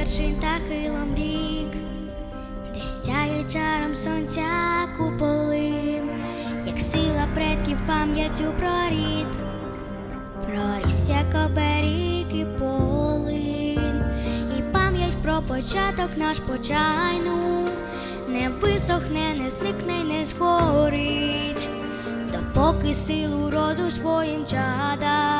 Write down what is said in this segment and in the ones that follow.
вершин та хилом рік, де сяє чаром сонця куполин, як сила предків пам'яттю про рід, прорісся коберіг і полин, і пам'ять про початок наш почайну, не висохне, не зникне, не згорить, допоки силу роду своїм чадам,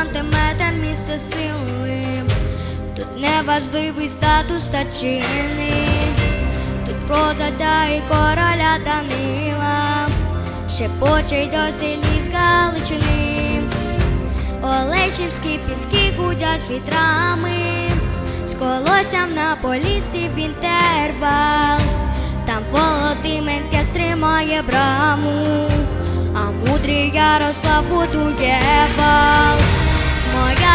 сантиметр місце сили, тут неважливий статус та чини, тут про царя і короля Данила, шепоче й досі ліс Галичини, Олешівські піски гудять вітрами, з колоссям на полісі в інтервал, там Володименка стримає браму, Ярослав будує вал.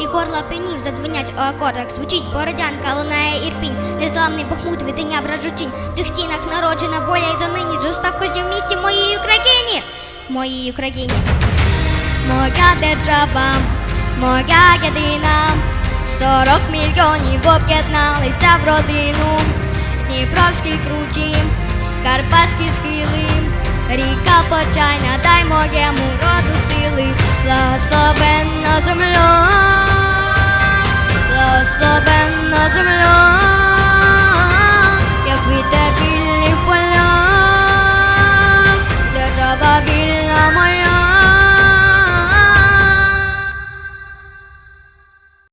і горла пенів задзвонять у акордах. Звучить бородянка, лунає ірпінь, незламний бахмут видання вражутінь. В цих стінах народжена воля і донині. Зостав в місті моїй Україні, моїй Україні. Моя держава, моя єдина, сорок мільйонів об'єдналися в родину, Дніпровські кручі, Карпатські схили, ріка почайна, дай моєму роду сили, благословенна земля, благословенна земля.